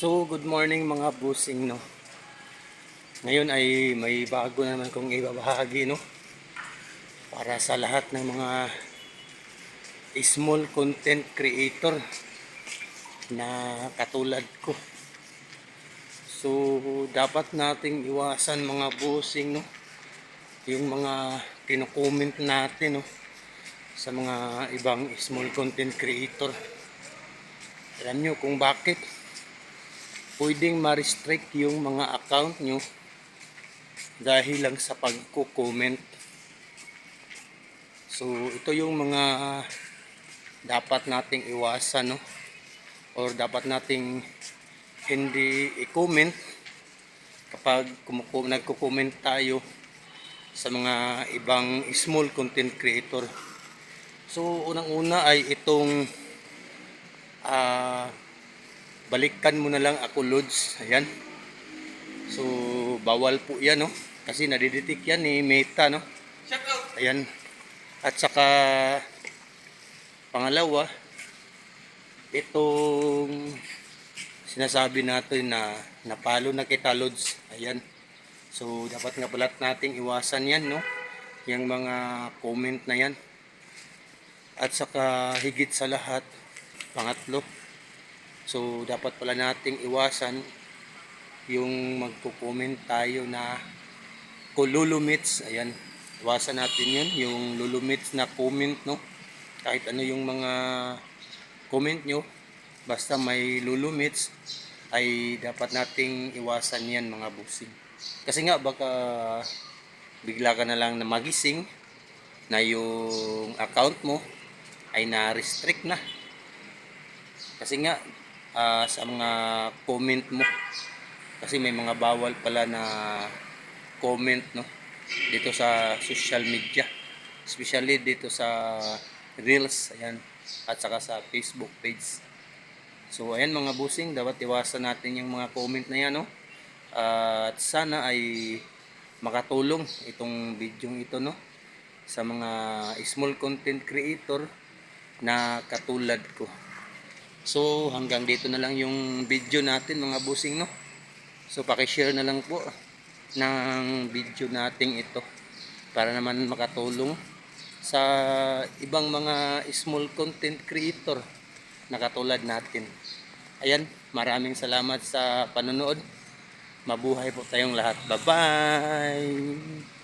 So, good morning mga busing, no. Ngayon ay may bago naman kong ibabahagi, no. Para sa lahat ng mga small content creator na katulad ko. So, dapat nating iwasan mga busing, no. Yung mga kino-comment natin, no. Sa mga ibang small content creator. Alam nyo kung bakit pwedeng ma-restrict yung mga account nyo dahil lang sa pagko-comment. So, ito yung mga dapat nating iwasan, no? Or dapat nating hindi i-comment kapag nagko-comment tayo sa mga ibang small content creator. So, unang-una ay itong ah balikan mo na lang ako loads ayan. So bawal po yan no? Kasi nadidetect yan ni Meta no? Ayan. At saka pangalawa itong sinasabi natin na napalo na kita loads ayan. So dapat nga pala nating iwasan yan no? Yung mga comment na yan. At saka higit sa lahat pangatlo So, dapat pala nating iwasan yung magko-comment tayo na kululumits. Ayan, iwasan natin yun, yung lulumits na comment, no? Kahit ano yung mga comment nyo, basta may lulumits, ay dapat nating iwasan yan mga busing. Kasi nga, baka bigla ka na lang na magising na yung account mo ay na-restrict na. Kasi nga, ah, sa mga comment mo. Kasi may mga bawal pala na comment no dito sa social media. Especially dito sa Reels, ayan, at saka sa Facebook page. So ayan mga busing, dapat iwasan natin yung mga comment na yan no. at sana ay makatulong itong video ito no sa mga small content creator na katulad ko. So hanggang dito na lang yung video natin mga busing no. So paki-share na lang po ng video nating ito para naman makatulong sa ibang mga small content creator na katulad natin. Ayan, maraming salamat sa panonood. Mabuhay po tayong lahat. Bye-bye!